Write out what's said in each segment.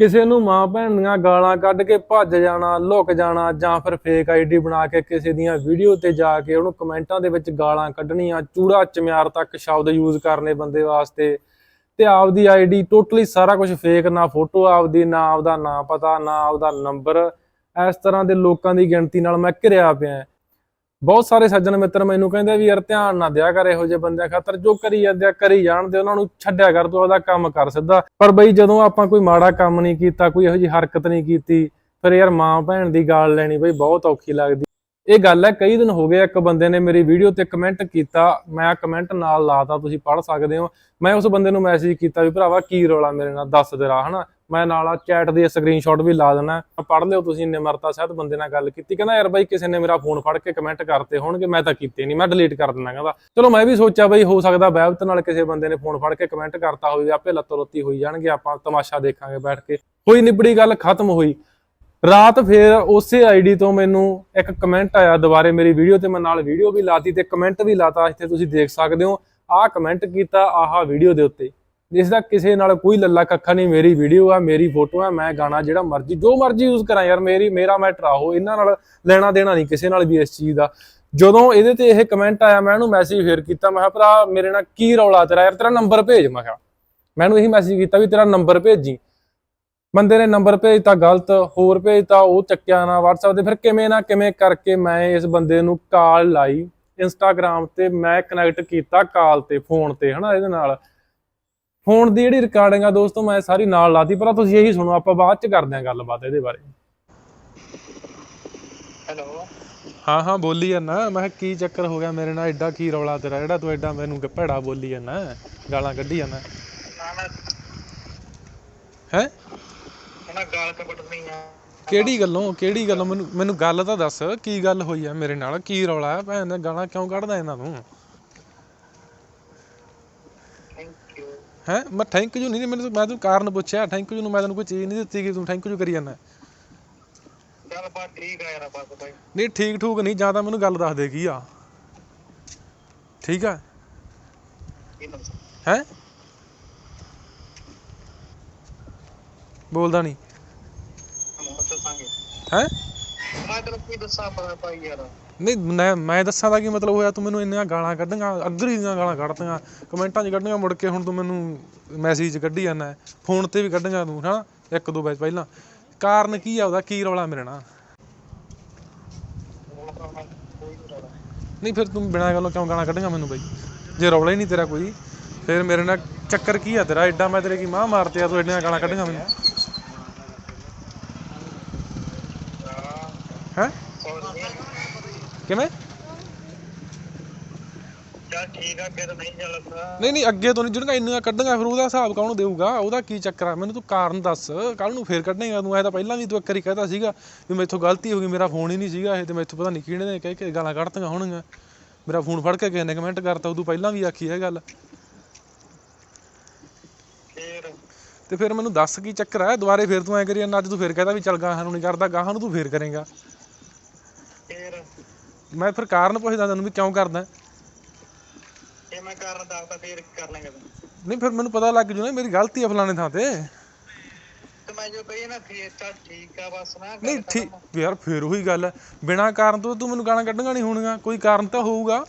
ਕਿਸੇ ਨੂੰ ਮਾਂ ਭੈਣ ਦੀਆਂ ਗਾਲਾਂ ਕੱਢ ਕੇ ਭੱਜ ਜਾਣਾ, ਲੁਕ ਜਾਣਾ ਜਾਂ ਫਿਰ ਫੇਕ ਆਈਡੀ ਬਣਾ ਕੇ ਕਿਸੇ ਦੀਆਂ ਵੀਡੀਓ ਤੇ ਜਾ ਕੇ ਉਹਨੂੰ ਕਮੈਂਟਾਂ ਦੇ ਵਿੱਚ ਗਾਲਾਂ ਕੱਢਣੀਆਂ, ਚੂੜਾ ਚਮਿਆਰ ਤੱਕ ਸ਼ਬਦ ਯੂਜ਼ ਕਰਨੇ ਬੰਦੇ ਵਾਸਤੇ ਤੇ ਆਪਦੀ ਆਈਡੀ ਟੋਟਲੀ ਸਾਰਾ ਕੁਝ ਫੇਕ ਨਾ ਫੋਟੋ ਆਪਦੀ, ਨਾ ਆਪਦਾ ਨਾਂ ਪਤਾ, ਨਾ ਆਪਦਾ ਨੰਬਰ ਇਸ ਤਰ੍ਹਾਂ ਦੇ ਲੋਕਾਂ ਦੀ ਗਿਣਤੀ ਨਾਲ ਮੈਂ ਘਿਰਿਆ ਪਿਆ। ਬਹੁਤ ਸਾਰੇ ਸੱਜਣ ਮਿੱਤਰ ਮੈਨੂੰ ਕਹਿੰਦੇ ਵੀ ਯਾਰ ਧਿਆਨ ਨਾ ਦਿਆ ਕਰ ਇਹੋ ਜਿਹੇ ਬੰਦਿਆਂ ਖਾਤਰ, ਜੋ ਕਰੀ ਜਾਂਦੇ ਆ, ਕਰੀ ਜਾਣ ਉਹਨਾਂ ਨੂੰ ਛੱਡਿਆ ਕਰ, ਤੂੰ ਆਪਦਾ ਕੰਮ ਕਰ ਸਿੱਧਾ। ਪਰ ਬਈ ਜਦੋਂ ਆਪਾਂ ਕੋਈ ਮਾੜਾ ਕੰਮ ਨਹੀਂ ਕੀਤਾ, ਕੋਈ ਇਹੋ ਜਿਹੀ ਹਰਕਤ ਨਹੀਂ ਕੀਤੀ, ਫਿਰ ਯਾਰ ਮਾਂ ਭੈਣ ਦੀ ਗਾਲ ਲੈਣੀ ਬਈ ਬਹੁਤ ਔਖੀ ਲੱਗਦੀ। ਇਹ ਗੱਲ ਹੈ, ਕਈ ਦਿਨ ਹੋ ਗਏ ਇੱਕ ਬੰਦੇ ਨੇ ਮੇਰੀ ਵੀਡੀਓ ਤੇ ਕਮੈਂਟ ਕੀਤਾ, ਮੈਂ ਕਮੈਂਟ ਨਾਲ ਲਾਤਾ, ਤੁਸੀਂ ਪੜ੍ਹ ਸਕਦੇ ਹੋ। ਮੈਂ ਉਸ ਬੰਦੇ ਨੂੰ ਮੈਸੇਜ ਕੀਤਾ ਵੀ ਭਰਾਵਾ ਕੀ ਰੌਲਾ ਮੇਰੇ ਨਾਲ, ਦੱਸ ਦੇ ਰਾ ਹਨਾ? ਮੈਂ ਨਾਲ ਆ ਚੈਟ ਦੇ ਸਕਰੀਨਸ਼ਾਟ ਵੀ ਲਾ ਦੇਣਾ ਪੜ੍ਹ ਲਿਓ ਤੁਸੀਂ ਨਿਮਰਤਾ ਸਹਿਤ ਬੰਦੇ ਨਾਲ ਗੱਲ ਕੀਤੀ। ਕਹਿੰਦਾ, ਯਾਰ ਬਾਈ, ਕਿਸੇ ਨੇ ਮੇਰਾ ਫੋਨ ਫੜ ਕੇ ਕਮੈਂਟ ਕਰਤੇ ਹੋਣਗੇ, ਮੈਂ ਤਾਂ ਕੀਤੇ ਨਹੀਂ, ਮੈਂ ਡਿਲੀਟ ਕਰ ਦਿੰਦਾ ਕਹਿੰਦਾ। ਚਲੋ ਮੈਂ ਵੀ ਸੋਚਿਆ ਬਈ ਹੋ ਸਕਦਾ ਵੈਬਤ ਨਾਲ ਕਿਸੇ ਬੰਦੇ ਨੇ ਫੋਨ ਫੜ ਕੇ ਕਮੈਂਟ ਕਰਤਾ ਹੋਵੇ, ਆਪੇ ਲੱਤੋ ਲੱਤੀ ਹੋਈ ਜਾਣਗੇ, ਆਪਾਂ ਤਮਾਸ਼ਾ ਦੇਖਾਂਗੇ ਬੈਠ ਕੇ। ਹੋਈ ਨਿਬੜੀ ਗੱਲ, ਖਤਮ ਹੋਈ। ਰਾਤ ਫੇਰ ਉਸੇ ਆਈਡੀ ਤੋਂ ਮੈਨੂੰ ਇੱਕ ਕਮੈਂਟ ਆਇਆ ਦੁਬਾਰੇ ਮੇਰੀ ਵੀਡੀਓ ਤੇ ਮੈਂ ਨਾਲ ਵੀਡੀਓ ਵੀ ਲਾਤੀ ਤੇ ਕਮੈਂਟ ਵੀ ਲਾਤਾ, ਇੱਥੇ ਤੁਸੀਂ ਦੇਖ ਸਕਦੇ ਹੋ। ਆਹ ਕਮੈਂਟ ਕੀਤਾ ਆਹਾ ਵੀਡੀਓ ਦੇ ਉੱਤੇ। ਜਿਸ ਦਾ ਕਿਸੇ ਨਾਲ ਕੋਈ ਲੱਲਾ ਕੱਖਾ ਨਹੀਂ, ਮੇਰੀ ਵੀਡੀਓ ਆ, ਮੇਰੀ ਫੋਟੋ ਆ, ਮੈਂ ਗਾਣਾ ਜਿਹੜਾ ਮਰਜ਼ੀ, ਜੋ ਮਰਜ਼ੀ ਯੂਜ਼ ਕਰਾਂ ਯਾਰ, ਮੇਰੀ, ਮੇਰਾ ਮੈਟਰ ਆਹੋ ਇਹਨਾਂ ਨਾਲ ਲੈਣਾ ਦੇਣਾ ਨਹੀਂ ਕਿਸੇ ਨਾਲ ਵੀ ਇਸ ਚੀਜ਼ ਦਾ। ਜਦੋਂ ਇਹਦੇ ਤੇ ਇਹ ਕਮੈਂਟ ਆਇਆ, ਮੈਂ ਇਹਨੂੰ ਮੈਸੇਜ ਫੇਰ ਕੀਤਾ, ਮੈਂ ਕਿਹਾ, ਭਰਾ, ਮੇਰੇ ਨਾਲ ਕੀ ਰੌਲਾ ਤੇਰਾ? ਯਾਰ ਤੇਰਾ ਨੰਬਰ ਭੇਜ ਮੈਂ ਕਿਹਾ। ਮੈਨੂੰ ਇਹੀ ਮੈਸੇਜ ਕੀਤਾ ਵੀ ਤੇਰਾ ਨੰਬਰ ਭੇਜੀ। ਬੰਦੇ ਨੇ ਨੰਬਰ ਭੇਜਤਾ, ਗਲਤ, ਹੋਰ ਭੇਜਤਾ, ਉਹ ਚੱਕਿਆ ਨਾ, WhatsApp ਤੇ, ਫਿਰ ਕਿਵੇਂ ਨਾ ਕਿਵੇਂ ਕਰਕੇ ਮੈਂ ਇਸ ਬੰਦੇ ਨੂੰ ਕਾਲ ਲਾਈ। ਇੰਸਟਾਗ੍ਰam ਤੇ ਮੈਂ ਕਨੈਕਟ ਕੀਤਾ ਕਾਲ ਤੇ ਫੋਨ ਤੇ, ਹਨਾ, ਇਹਦੇ ਨਾਲ। ਫੋਨ ਦੀ ਜਿਹੜੀ ਰਿਕਾਰਡਿੰਗ ਆ ਦੋਸਤੋ ਮੈਂ ਸਾਰੀ ਨਾਲ ਲਾਤੀ ਪਰ ਤੁਸੀਂ ਇਹੀ ਸੁਣੋ ਆਪਾਂ ਬਾਅਦ ਚ ਕਰਦੇ ਆਂ ਗੱਲਬਾਤ ਇਹਦੇ ਬਾਰੇ। ਹੈਲੋ ਹਾਂ ਹਾਂ ਬੋਲੀ ਜਾਂਦਾ ਮੈਂ ਕਿਹਾ ਕੀ ਚੱਕਰ ਹੋ ਗਿਆ ਮੇਰੇ ਨਾਲ? ਐਡਾ ਕੀ ਰੌਲਾ ਤੇਰਾ? ਜਿਹੜਾ ਤੂੰ ਐਡਾ ਮੈਨੂੰ ਭੈੜਾ ਬੋਲੀ ਜਾਂਦਾ ਗਾਲਾਂ ਕੱਢੀ ਜਾਂਦਾ ਹੈ? ਉਹਨਾਂ ਗਾਲ ਕੱਢਣੀ ਆ। ਕਿਹੜੀ ਗੱਲੋਂ? ਕਿਹੜੀ ਗੱਲੋਂ? ਮੈਨੂੰ ਮੈਨੂੰ ਗੱਲ ਤਾਂ ਦੱਸ ਕੀ ਗੱਲ ਹੋਈ ਆ ਮੇਰੇ ਨਾਲ? ਕੀ ਰੌਲਾ ਹੈ ਭੈਣ ਨੇ ਗਾਲਾਂ ਕਿਉਂ ਕੱਢਦਾ ਇਹਨਾਂ ਨੂੰ? ਥੈਂਕ ਯੂ ਹੈ? ਮੈਂ ਥੈਂਕ ਯੂ ਨਹੀਂ ਮੈਨੂੰ ਮੈਂ ਤੈਨੂੰ ਕਾਰਨ ਪੁੱਛਿਆ ਥੈਂਕ ਯੂ ਨੂੰ ਮੈਂ ਤੈਨੂੰ ਕੋਈ ਚੀਜ਼ ਨਹੀਂ ਦਿੱਤੀ ਕਿ ਤੂੰ ਥੈਂਕ ਯੂ ਕਰੀ ਜਾਂਦਾ। ਚੱਲ ਬਾ ਠੀਕ ਆ ਯਾਰ ਬਸ ਬਾਈ। ਨਹੀਂ ਠੀਕ ਠੂਕ ਨਹੀਂ ਜਾਂ ਤਾਂ ਮੈਨੂੰ ਗੱਲ ਦੱਸ ਦੇ ਕੀ ਆ। ਠੀਕ ਆ? ਹੈ? ਬੋਲਦਾ ਨਹੀਂ। ਹੈ? ਮੈਂ ਤੈਨੂੰ ਕੀ ਦੱਸਾਂ ਪਤਾ ਭਾਈ ਯਾਰ? ਨਹੀਂ, ਮੈਂ ਮੈਂ ਦੱਸਾਂ ਦਾ ਕੀ ਮਤਲਬ ਹੋਇਆ, ਤੂੰ ਮੈਨੂੰ ਇੰਨੀਆਂ ਗਾਲਾਂ ਕੱਢੀਆਂ ਅਗਰੀ ਦੀਆਂ ਗਾਲਾਂ ਕੱਢਤੀਆਂ, ਕਮੈਂਟਾਂ 'ਚ ਕੱਢੀਆਂ, ਮੁੜ ਕੇ ਹੁਣ ਤੂੰ ਮੈਨੂੰ ਮੈਸੇਜ ਕੱਢੀ ਜਾਂਦਾ ਫੋਨ ਤੇ ਵੀ ਕੱਢੀਆਂ ਤੂੰ ਹਨਾ ਇੱਕ ਦੋ ਵਜੇ ਪਹਿਲਾਂ। ਕਾਰਨ ਕੀ ਆ ਉਹਦਾ? ਕੀ ਰੌਲਾ ਮੇਰੇ ਨਾਲ? ਉਹ ਤਾਂ ਮੈਂ ਕੋਈ ਨਹੀਂ ਰੌਲਾ ਨਹੀਂ ਫਿਰ ਤੂੰ ਬਿਨਾਂ ਗੱਲੋਂ ਕਿਉਂ ਗਾਲਾਂ ਕੱਢੀਆਂ ਮੈਨੂੰ ਬਈ? ਜੇ ਰੌਲਾ ਹੀ ਨਹੀਂ ਤੇਰਾ ਕੋਈ, ਫਿਰ ਮੇਰੇ ਨਾਲ ਚੱਕਰ ਕੀ ਆ ਤੇਰਾ? ਐਡਾ ਮੈਂ ਤੇਰੇ ਕੀ ਮਾਂ ਮਾਰਤੇ ਆ, ਤੂੰ ਐਡੀਆਂ ਗਾਲਾਂ ਕੱਢੀਆਂ ਮੈਨੂੰ। ਹੈ? ਕਿਵੇਂ? ਠੀਕ ਆ ਨਹੀਂ ਚੱਲਦਾ ਨਹੀਂ ਨਹੀਂ ਅੱਗੇ ਤੋਂ ਨਹੀਂ ਜਿਹੜੀਆਂ ਇੰਨੀਆਂ ਕੱਢੀਆਂ ਫਿਰ ਉਹਦਾ ਹਿਸਾਬ ਕੌਣ ਦੇਊਗਾ? ਉਹਦਾ ਕੀ ਚੱਕਰ ਆ? ਮੈਨੂੰ ਤੂੰ ਕਾਰਨ ਦੱਸ। ਕੱਲ ਨੂੰ ਫੇਰ ਕੱਢੇਗਾ ਤੂੰ। ਐ ਤਾਂ ਪਹਿਲਾਂ ਵੀ ਤੂੰ ਇੱਕ ਵਾਰੀ ਕਹਿਤਾ ਸੀਗਾ ਵੀ ਮੈਥੋਂ ਗਲਤੀ ਹੋ ਗਈ ਮੇਰਾ ਫੋਨ ਹੀ ਨਹੀਂ ਸੀਗਾ ਇਹ ਤੇ ਮੈਥੋਂ ਪਤਾ ਨਹੀਂ ਕਿਹਨੇ ਨੇ ਕਹਿ ਕੇ ਗਾਲਾਂ ਕੱਢਤੀਆਂ ਹੋਣਗੀਆਂ। ਮੇਰਾ ਫੋਨ ਫੜ ਕੇ ਕਿਸੇ ਨੇ ਕਮੈਂਟ ਕਰਤਾ ਉਦੋਂ ਪਹਿਲਾਂ ਵੀ ਆਖੀ ਇਹ ਗੱਲ। ਤੇ ਫਿਰ ਮੈਨੂੰ ਦੱਸ ਕੀ ਚੱਕਰ ਆ? ਦੁਬਾਰੇ ਫੇਰ ਤੂੰ ਐ ਕਰੀ ਜਾਂਦਾ ਅੱਜ ਤੂੰ ਫੇਰ ਕਹਦਾ ਵੀ ਚੱਲ ਗਾਹਾਂ ਨੂੰ ਨਹੀਂ ਕਰਦਾ ਗਾਹਾਂ ਨੂੰ ਤੂੰ ਫੇਰ ਕਰੇਗਾ। ਮੈਂ ਫਿਰ ਕਾਰਨ ਪੁੱਛਦਾ ਤੈਨੂੰ ਵੀ ਕਿਉਂ ਕਰਦਾ? ਜੇ ਮੈਂ ਕਾਰਨ ਦੱਸਦਾ ਫੇਰ ਕੀ ਕਰ ਲਾਂਗੇ ਨਹੀਂ ਫਿਰ ਮੈਨੂੰ ਪਤਾ ਲੱਗ ਜੂ ਨਾ ਮੇਰੀ ਗਲਤੀ ਆ ਫਲਾਣੇ ਥਾਂ ਤੇ। ਤੇ ਮੈਂ ਜੋ ਕਹੀ ਨਾ ਫੇਰ ਚੱਲ ਠੀਕ ਆ ਬਸ ਨਾ ਨਹੀਂ ਠੀਕ ਯਾਰ ਫੇਰ ਉਹੀ ਗੱਲ ਹੈ ਬਿਨਾਂ ਕਾਰਨ ਤੋਂ ਤੂੰ ਮੈਨੂੰ ਗਾਲਾਂ ਕੱਢਣੀਆਂ ਨਹੀਂ ਹੋਣੀਆਂ। ਕੋਈ ਕਾਰਨ ਤਾਂ ਹੋਊਗਾ।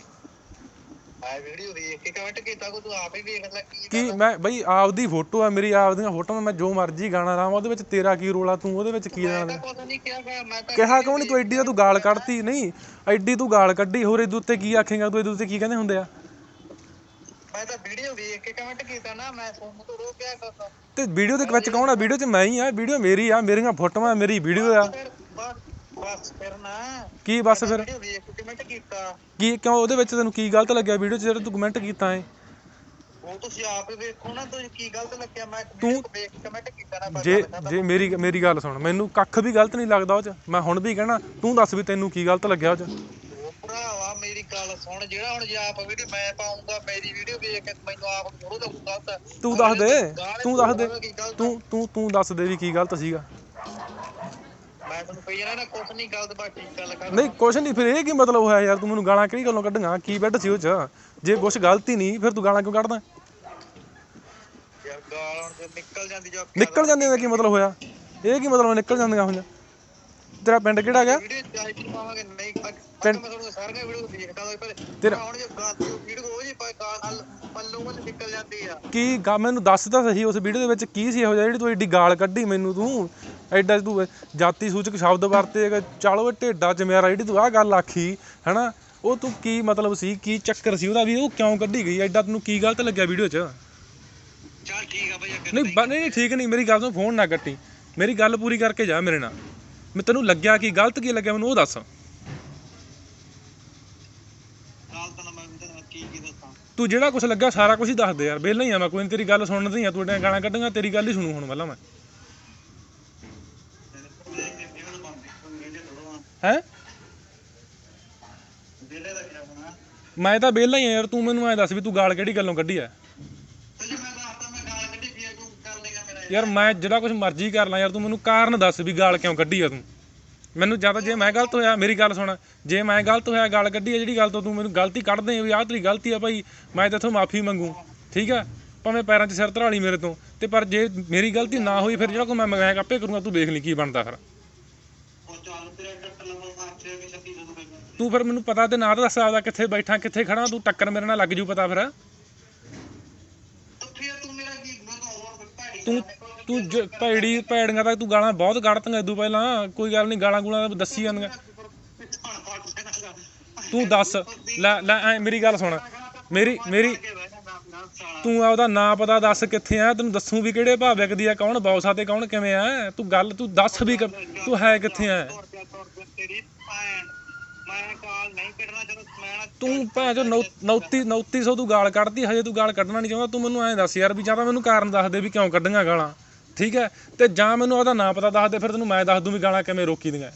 ਆ ਵੀਡੀਓ ਦੇਖ ਕੇ ਕਮੈਂਟ ਕੀਤਾ ਕੋ ਤੂੰ ਆਪ ਹੀ ਵੇਖ ਲੈ ਕੀ ਕੀ ਮੈਂ ਬਈ ਆਪਦੀ ਫੋਟੋ ਆ ਮੇਰੀ ਆਪਦੀਆਂ ਫੋਟੋਆਂ ਮੈਂ ਜੋ ਮਰਜ਼ੀ ਗਾਣਾ ਲਾਵਾਂ ਉਹਦੇ ਵਿੱਚ ਤੇਰਾ ਕੀ ਰੋਲਾ ਤੂੰ ਉਹਦੇ ਵਿੱਚ ਕੀ ਲੈਣਾ ਮੈਂ ਕੁਝ ਨਹੀਂ ਕਿਹਾ ਮੈਂ ਤਾਂ ਕਿਹਾ ਕਿਉਂ ਨਹੀਂ ਤੂੰ ਐਡੀ ਤੂੰ ਗਾਲ ਕੱਢਤੀ ਨਹੀਂ ਐਡੀ ਤੂੰ ਗਾਲ ਕੱਢੀ ਹੋਰ ਇਹਦੇ ਉੱਤੇ ਕੀ ਆਖੇਗਾ ਤੂੰ ਇਹਦੇ ਉੱਤੇ ਕੀ ਕਹਿੰਦੇ ਹੁੰਦੇ ਆ? ਮੈਂ ਤਾਂ ਵੀਡੀਓ ਵੇਖ ਕੇ ਕਮੈਂਟ ਕੀਤਾ ਨਾ ਮੈਂ ਸੋਨੂੰ ਤੋਂ ਰੋਕਿਆ ਕਰਦਾ ਤੇ ਵੀਡੀਓ ਦੇ ਵਿੱਚ ਕੌਣ ਆ? ਵੀਡੀਓ 'ਚ ਮੈਂ ਹੀ ਆ ਵੀਡੀਓ ਮੇਰੀ ਆ ਮੇਰੀਆਂ ਫੋਟੋਆਂ ਮੇਰੀ ਵੀਡੀਓ ਆ। ਬਸ ਬਸ ਫਿਰ ਨਾ। ਕੀ ਬਸ ਫਿਰ? ਵੇਖ ਕੇ ਕਮੈਂਟ ਕੀਤਾ। ਕੀ ਕਿਉਂ ਉਹਦੇ ਵਿੱਚ ਤੈਨੂੰ ਕੀ ਗਲਤ ਲੱਗਿਆ? ਵੀਡੀਓ 'ਚ ਜਿਹੜਾ ਤੂੰ ਕਮੈਂਟ ਕੀਤਾ ਏ ਉਹ ਤੁਸੀਂ ਆਪ ਹੀ ਵੇਖੋ ਨਾ ਤੁਸੀਂ ਕੀ ਗਲਤ ਲੱਗਿਆ? ਮੈਂ ਵੀਡੀਓ ਵੇਖ ਕੇ ਕਮੈਂਟ ਕੀਤਾ ਨਾ ਬਸ ਜੇ ਗੱਲ ਖਤਮ। ਜੇ ਮੇਰੀ ਮੇਰੀ ਗੱਲ ਸੁਣ। ਮੈਨੂੰ ਕੱਖ ਵੀ ਗਲਤ ਨਹੀਂ ਲੱਗਦਾ ਉਹ 'ਚ। ਮੈਂ ਹੁਣ ਵੀ ਕਹਿਣਾ ਤੂੰ ਦੱਸ ਵੀ ਤੈਨੂੰ ਕੀ ਗਲਤ ਲੱਗਿਆ ਉਹ 'ਚ। ਉਹ ਭਰਾਵਾ ਮੇਰੀ ਗੱਲ ਸੁਣ। ਜਿਹੜਾ ਹੁਣ ਜੇ ਆਪ ਵੀਡੀਓ ਮੈਂ ਪਾਉਂਗਾ ਮੇਰੀ ਵੀਡੀਓ ਵੇਖ ਕੇ ਮੈਨੂੰ ਆਪ ਥੋੜਾ ਲੱਗੂ ਗਲਤ। ਤੂੰ ਦੱਸ ਦੇ। ਤੂੰ ਦੱਸ ਦੇ। ਤੂੰ ਤੂੰ ਤੂੰ ਦੱਸ ਦੇ ਵੀ ਕੀ ਗਲਤ ਸੀਗਾ। ਮੈਂ ਤੁਹਾਨੂੰ ਕਹੀ ਜਾਣਾ ਨਾ ਕੁਛ ਨਹੀਂ ਗਲਤ ਬਸ ਠੀਕ ਗੱਲ ਕਰ। ਨਹੀਂ ਕੁਛ ਨਹੀਂ ਫਿਰ ਇਹ ਕੀ ਮਤਲਬ ਹੋਇਆ ਯਾਰ? ਤੂੰ ਮੈਨੂੰ ਗਾਲਾਂ ਕਿਹੜੀ ਗੱਲੋਂ ਕੱਢੀਆਂ? ਕੀ ਬੈੱਡ ਸੀ ਉਹ 'ਚ? ਜੇ ਕੁਛ ਗਲਤੀ ਨਹੀਂ ਫਿਰ ਤੂੰ ਗਾਲਾਂ ਕਿਉਂ ਕੱਢਦਾ? ਯਾਰ ਗਾਲ ਹੁਣ ਜੇ ਨਿਕਲ ਜਾਂਦੀ ਜੋ ਨਿਕਲ ਜਾਂਦੀਆਂ ਦਾ ਕੀ ਮਤਲਬ ਹੋਇਆ? ਇਹ ਕੀ ਮਤਲਬ ਨਿਕਲ ਜਾਂਦੀਆਂ ਹੋਈਆਂ? ਤੇਰਾ ਪਿੰਡ ਕਿਹੜਾ ਗਿਆ ਵੀਡੀਓ ਚਾਹੀਦੀ ਪਾਵਾਂਗੇ ਨਹੀਂ ਪਿੰਡ ਮੈਂ ਤੁਹਾਨੂੰ ਸਾਰੀਆਂ ਵੀਡੀਓ ਦੇਖਦਾ ਹੋਇਆ ਪਰ ਤੇਰਾ- ਹੁਣ ਜੇ ਗਾਲ ਵੀਡੀਓ ਉਹ ਜੀ ਗਾਲ ਪੱਲੂ ਵੱਲ ਨਿਕਲ ਜਾਂਦੀ ਆ। ਕੀ ਗਾ ਮੈਨੂੰ ਦੱਸ ਤਾਂ ਸਹੀ ਉਸ ਵੀਡੀਓ ਦੇ ਵਿੱਚ ਕੀ ਸੀ ਇਹੋ ਜਿਹਾ ਜਿਹੜੀ ਤੂੰ ਐਡੀ ਗਾਲ ਕੱਢੀ ਮੈਨੂੰ ਤੂੰ? ਐਡਾ ਤੂੰ ਜਾਤੀ ਸੂਚਕ ਸ਼ਬਦ ਵਰਤੇ ਚੱਲ ਢੇਡਾ ਚ ਮੇਰਾ ਜਿਹੜੀ ਤੂੰ ਆਹ ਗੱਲ ਆਖੀ ਹਨਾ? ਉਹ ਤੂੰ ਕੀ ਮਤਲਬ ਸੀ ਕੀ ਚੱਕਰ ਸੀ ਉਹਦਾ ਵੀ ਉਹ ਕਿਉਂ ਕੱਢੀ ਗਈ ਐਡਾ ਤੈਨੂੰ ਕੀ ਗਲਤ ਲੱਗਿਆ ਵੀਡੀਓ 'ਚ? ਚੱਲ ਠੀਕ ਆ ਅੱਗੇ ਨਹੀਂ ਨਹੀਂ ਠੀਕ ਨਹੀਂ ਮੇਰੀ ਗੱਲ ਤੋਂ ਫੋਨ ਨਾ ਕੱਟੀ। ਮੇਰੀ ਗੱਲ ਪੂਰੀ ਕਰਕੇ ਜਾ ਮੇਰੇ ਨਾਲ। ਮੈਂ ਤੈਨੂੰ ਲੱਗਿਆ ਕੀ, ਗਲਤ ਕੀ ਲੱਗਿਆ ਮੈਨੂੰ ਉਹ ਦੱਸ। ਤੂੰ ਜਿਹੜਾ ਕੁਝ ਲੱਗਾ ਸਾਰਾ ਕੁਝ ਹੀ ਦੱਸ ਦੇ ਯਾਰ, ਵਿਹਲਾ ਹੀ ਆ ਮੈਂ, ਕੋਈ ਨੀ ਤੇਰੀ ਗੱਲ ਸੁਣਨ ਨਹੀਂ ਆ, ਤੂੰ ਐਡੀਆਂ ਗਾਲਾਂ ਕੱਢਾਂਗਾ, ਤੇਰੀ ਗੱਲ ਹੀ ਸੁਣੂ ਹੁਣ ਪਹਿਲਾਂ ਮੈਂ। ਹੈ? ਮੈਂ ਤਾਂ ਵਿਹਲਾ ਹੀ ਆ ਯਾਰ, ਤੂੰ ਮੈਨੂੰ ਐ ਦੱਸ ਵੀ ਤੂੰ ਗਾਲ ਕਿਹੜੀ ਗੱਲੋਂ ਕੱਢੀ ਆ ਤੇ ਜੇ ਮੈਂ ਦੱਸਦਾ ਮੈਂ ਗਾਲ ਕੱਢੀ ਪਈ ਆ, ਤੂੰ ਕਰ ਲੇਗਾ ਮੇਰਾ ਯਾਰ ਮੈਂ ਜਿਹੜਾ ਕੁਝ ਮਰਜ਼ੀ ਕਰ ਲਾਂ ਯਾਰ ਤੂੰ ਮੈਨੂੰ ਕਾਰਨ ਦੱਸ ਵੀ ਗਾਲ ਕਿਉਂ ਕੱਢੀ ਆ ਤੂੰ? ਮੈਨੂੰ ਜ਼ਿਆਦਾ ਜੇ ਮੈਂ ਗਲਤ ਹੋਇਆ ਮੇਰੀ ਗੱਲ ਸੁਣ। ਜੇ ਮੈਂ ਗਲਤ ਹੋਇਆ ਗਾਲ ਕੱਢੀ ਆ ਜਿਹੜੀ ਗੱਲ ਤੋਂ ਤੂੰ ਮੈਨੂੰ ਗਲਤੀ ਕੱਢ ਦੇ ਵੀ ਆਹ ਤੇਰੀ ਗਲਤੀ ਆ ਭਾਈ ਮੈਂ ਤੇਥੋਂ ਮਾਫੀ ਮੰਗੂ ਠੀਕ ਆ? ਭਾਵੇਂ ਪੈਰਾਂ 'ਚ ਸਿਰ ਧਰਾ ਲਈ ਮੇਰੇ ਤੋਂ ਤੇ ਪਰ ਜੇ ਮੇਰੀ ਗਲਤੀ ਨਾ ਹੋਈ ਫਿਰ ਜਿਹੜਾ ਕੋ ਮੈਂ ਮੈਂ ਆਪੇ ਕਰੂੰਗਾ ਤੂੰ ਦੇਖ ਲਈ ਕੀ ਬਣਦਾ ਫਿਰ। ਤੂੰ ਫਿਰ ਮੈਨੂੰ ਪਤਾ ਤੇ ਨਾ ਤਾਂ ਦੱਸ ਆਪਦਾ ਕਿੱਥੇ ਬੈਠਾ ਕਿੱਥੇ ਖੜਾ ਤੂੰ ਟੱਕਰ ਮੇਰੇ ਨਾਲ ਲੱਗ ਜੂ ਪਤਾ ਫਿਰ ਤੂੰ ਫਿਰ ਤੂੰ ਮੇਰਾ ਕੀ ਮੈਂ ਤਾਂ ਹੋਰ ਭੈੜੀ ਤੂੰ ਤੂੰ ਜ- ਭੈੜੀ, ਭੈੜੀਆਂ ਤਾਂ ਤੂੰ ਗਾਲਾਂ ਬਹੁਤ ਕੱਢਤੀਆਂ ਇਦੋਂ ਪਹਿਲਾਂ। ਕੋਈ ਗੱਲ ਨਹੀਂ, ਗਾਲਾਂ ਗੂਲਾਂ ਤਾਂ ਦੱਸੀ ਜਾਂਦੀਆਂ ਤੂੰ ਦੱਸ, ਲੈ ਲੈ, ਐਂ ਮੇਰੀ ਗੱਲ ਸੁਣ। ਮੇਰੀ ਮੇਰੀ, ਤੂੰ ਆਪਦਾ ਨਾਂ ਪਤਾ ਦੱਸ ਕਿੱਥੇ ਆ। ਤੈਨੂੰ ਦੱਸੂ ਵੀ ਕਿਹੜੇ ਭਾਅ ਵਿਕਦੀ ਆ, ਕੌਣ ਬੌਸਾ ਤੇ ਕੌਣ ਕਿਵੇਂ ਆ। ਤੂੰ ਗੱਲ, ਤੂੰ ਦੱਸ ਵੀ ਕਿ- ਤੂੰ ਹੈ ਕਿੱਥੇ ਆ? ਤੇਰੀ ਭੈਣ ਮੈਂ ਕਾਲ ਨਹੀਂ ਕੱਢਣਾ ਜਦੋਂ ਮੈਂ ਨਾ ਤੂੰ ਭੈਣ ਚੋ ਨੌਤੀ ਨੌਤੀ ਤੂੰ ਗਾਲ ਕੱਢਦੀ ਹਜੇ ਤੂੰ ਗਾਲ ਕੱਢਣਾ ਨਹੀਂ ਚਾਹੁੰਦਾ ਤੂੰ ਮੈਨੂੰ ਐਂ ਦੱਸ ਯਾਰ ਵੀ ਜਾਂ ਤਾਂ ਮੈਨੂੰ ਕਾਰਨ ਦੱਸ ਦੇ ਵੀ ਕਿਉਂ ਕੱਢੀਆਂ ਗਾਲਾਂ ਠੀਕ ਹੈ? ਤੇ ਜਾਂ ਮੈਨੂੰ ਉਹਦਾ ਨਾਂ ਪਤਾ ਦੱਸ ਦੇ ਫਿਰ ਤੈਨੂੰ ਮੈਂ ਦੱਸ ਦੂੰ ਵੀ ਗਾਲਾਂ ਕਿਵੇਂ ਰੋਕੀ ਦੀਆਂ।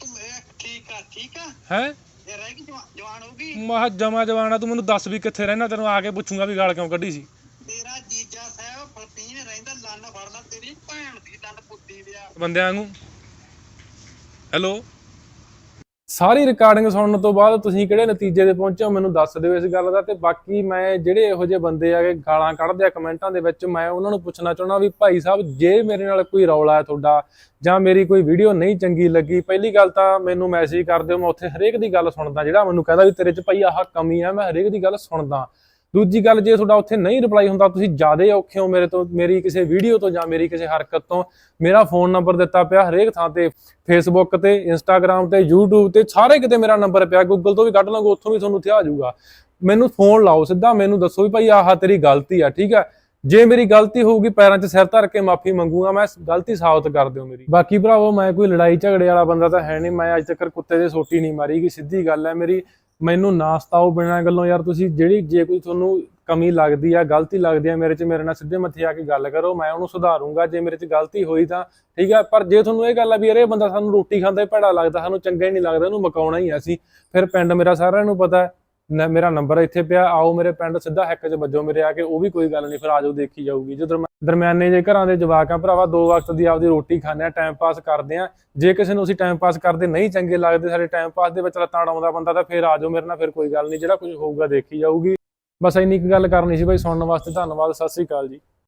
ਤੂੰ ਇਹ ਠੀਕ ਆ ਠੀਕ ਆ? ਹੈ? ਇਹ ਰਹਿ ਗਈ ਜਵਾ- ਜਵਾਨ ਹੋਊਗੀ? ਮਹਾ ਜਮਾ ਜਵਾਨਾ ਤੂੰ ਮੈਨੂੰ ਦੱਸ ਵੀ ਕਿੱਥੇ ਰਹਿਣਾ ਤੈਨੂੰ ਆ ਕੇ ਪੁੱਛੂੰਗਾ ਵੀ ਗਾਲ ਕਿਉਂ ਕੱਢੀ ਸੀ। ਤੇਰਾ ਜੀਜਾ ਸਾਹਿਬ ਫਲਪੀਨ ਰਹਿੰਦਾ ਲੰਨ ਫੜਨਾ ਤੇਰੀ ਭੈਣ ਦੀ ਲੰਨ ਪੁੱਤੀ ਦਿਆ ਬੰਦਿਆਂ ਵਾਂਗੂ। ਹੈਲੋ? ਸਾਰੀ ਰਿਕਾਰਡਿੰਗ ਸੁਣਨ ਤੋਂ ਬਾਅਦ ਤੁਸੀਂ ਕਿਹੜੇ ਨਤੀਜੇ ਤੇ ਪਹੁੰਚੇ ਹੋ, ਮੈਨੂੰ ਦੱਸ ਦਿਓ ਇਸ ਗੱਲ ਦਾ ਤੇ ਬਾਕੀ ਮੈਂ ਜਿਹੜੇ ਇਹੋ ਜਿਹੇ ਬੰਦੇ ਆਗੇ ਗਾਲਾਂ ਕੱਢਦੇ ਆ ਕਮੈਂਟਾਂ ਦੇ ਵਿੱਚ, ਮੈਂ ਉਹਨਾਂ ਨੂੰ ਪੁੱਛਣਾ ਚਾਹੁੰਦਾ ਵੀ ਭਾਈ ਸਾਹਿਬ, ਜੇ ਮੇਰੇ ਨਾਲ ਕੋਈ ਰੌਲਾ ਹੈ ਤੁਹਾਡਾ ਜਾਂ ਮੇਰੀ ਕੋਈ ਵੀਡੀਓ ਨਹੀਂ ਚੰਗੀ ਲੱਗੀ, ਪਹਿਲੀ ਗੱਲ ਤਾਂ ਮੈਨੂੰ ਮੈਸੇਜ ਕਰ ਦਿਓ, ਮੈਂ ਉੱਥੇ ਹਰੇਕ ਦੀ ਗੱਲ ਸੁਣਦਾ, ਜਿਹੜਾ ਮੈਨੂੰ ਕਹਿੰਦਾ ਵੀ ਤੇਰੇ 'ਚ ਭਾਈ ਆਹ ਕਮੀ ਹੈ ਮੈਂ ਹਰੇਕ ਦੀ ਗੱਲ ਸੁਣਦਾ। ਦੂਜੀ ਗੱਲ ਜੇ ਤੁਹਾਡਾ ਉੱਥੇ ਨਹੀਂ ਰਿਪਲਾਈ ਹੁੰਦਾ, ਤੁਸੀਂ ਜ਼ਿਆਦਾ ਔਖੇ ਹੋ ਮੇਰੇ ਤੋਂ, ਮੇਰੀ ਕਿਸੇ ਵੀਡੀਓ ਤੋਂ ਜਾਂ ਮੇਰੀ ਕਿਸੇ ਹਰਕਤ ਤੋਂ। ਮੇਰਾ ਫੋਨ ਨੰਬਰ ਦਿੱਤਾ ਪਿਆ ਹਰੇਕ ਥਾਂ ਤੇ ਫੇਸਬੁੱਕ ਤੇ ਇੰਸਟਾਗ੍ਰam ਤੇ, YouTube ਤੇ, ਸਾਰੇ ਕਿਤੇ ਮੇਰਾ ਨੰਬਰ ਪਿਆ। ਗੂਗਲ ਤੋਂ ਵੀ ਕੱਢ ਲਾਂਗੇ ਉੱਥੋਂ ਵੀ ਤੁਹਾਨੂੰ ਇੱਥੇ ਆ ਜਾਊਗਾ। ਮੈਨੂੰ ਫੋਨ ਲਾਓ ਸਿੱਧਾ, ਮੈਨੂੰ ਦੱਸੋ ਵੀ ਭਾਈ ਆਹ ਤੇਰੀ ਗਲਤੀ ਆ, ਠੀਕ ਆ? ਜੇ ਮੇਰੀ ਗਲਤੀ ਹੋਊਗੀ, ਪੈਰਾਂ 'ਚ ਸਿਰ ਧਰ ਕੇ ਮਾਫੀ ਮੰਗੂਗਾ, ਮੈਂ ਗਲਤੀ ਸਾਬਤ ਕਰ ਦਿਓ ਮੇਰੀ। ਬਾਕੀ ਭਰਾਵੋ, ਮੈਂ ਕੋਈ ਲੜਾਈ ਝਗੜੇ ਵਾਲਾ ਬੰਦਾ ਤਾਂ ਹੈ ਨਹੀਂ, ਮੈਂ ਅੱਜ ਤੱਕ ਕੁੱਤੇ ਦੇ ਸੋਟੀ ਨਹੀਂ ਮਾਰੀ, ਕਿ ਸਿੱਧੀ ਗੱਲ ਹੈ ਮੇਰੀ। ਮੈਨੂੰ ਨਾ ਸਤਾਓ ਬਿਨਾਂ ਗੱਲੋਂ, ਯਾਰ ਤੁਸੀਂ ਜਿਹੜੀ ਜੇ ਕੋਈ ਤੁਹਾਨੂੰ ਕਮੀ ਲੱਗਦੀ ਆ, ਗਲਤੀ ਲੱਗਦੀ ਆ ਮੇਰੇ 'ਚ, ਮੇਰੇ ਨਾਲ ਸਿੱਧੇ ਮੱਥੇ ਆ ਕੇ ਗੱਲ ਕਰੋ, ਮੈਂ ਉਹਨੂੰ ਸੁਧਾਰੂੰਗਾ, ਜੇ ਮੇਰੇ 'ਚ ਗਲਤੀ ਹੋਈ ਤਾਂ, ਠੀਕ ਆ, ਪਰ ਜੇ ਤੁਹਾਨੂੰ ਇਹ ਗੱਲ ਆ ਵੀ ਯਾਰ ਇਹ ਬੰਦਾ ਸਾਨੂੰ ਰੋਟੀ ਖਾਂਦਾ ਹੀ ਭੈੜਾ ਲੱਗਦਾ, ਸਾਨੂੰ ਚੰਗਾ ਹੀ ਨਹੀਂ ਲੱਗਦਾ ਇਹਨੂੰ ਮਕਾਉਣਾ ਹੀ ਆ ਅਸੀਂ। ਫਿਰ ਪਿੰਡ ਮੇਰਾ ਸਾਰਿਆਂ ਨੂੰ ਪਤਾ ਮੇਰਾ ਨੰਬਰ ਇੱਥੇ ਪਿਆ, ਆਓ ਮੇਰੇ ਪਿੰਡ ਸਿੱਧਾ ਹੈਕ 'ਚ ਵੱਜੋ ਮੇਰੇ ਆ ਕੇ, ਉਹ ਵੀ ਕੋਈ ਗੱਲ ਨਹੀਂ, ਫਿਰ ਆਜੋ ਦੇਖੀ ਜਾਊਗੀ। ਜਦੋਂ ਮੈਂ ਦਰਮਿਆਨੇ ਜੇ ਘਰਾਂ ਦੇ ਜਵਾਕ ਆ, ਭਰਾਵਾ, ਦੋ ਵਕਤ ਦੀ ਆਪਦੀ ਰੋਟੀ ਖਾਂਦੇ ਆ ਟਾਈਮ ਪਾਸ ਕਰਦੇ ਆ। ਜੇ ਕਿਸੇ ਨੂੰ ਅਸੀਂ ਟਾਈਮ ਪਾਸ ਕਰਦੇ ਨਹੀਂ ਚੰਗੇ ਲੱਗਦੇ, ਸਾਡੇ ਟਾਈਮ ਪਾਸ ਦੇ ਵਿੱਚ ਲੱਤਾਂ ਆਉਂਦਾ ਬੰਦਾ ਤਾਂ ਫਿਰ ਜਾਓ ਮੇਰੇ ਨਾਲ, ਫਿਰ ਕੋਈ ਗੱਲ ਨਹੀਂ, ਜਿਹੜਾ ਕੁਝ ਹੋਊਗਾ ਦੇਖੀ ਜਾਊਗੀ। ਬਸ ਇੰਨੀ ਕੁ ਗੱਲ ਕਰਨੀ ਸੀ ਭਾਈ ਸੁਣਨ ਵਾਸਤੇ ਧੰਨਵਾਦ, ਸਤਿ ਸ੍ਰੀ ਅਕਾਲ ਜੀ।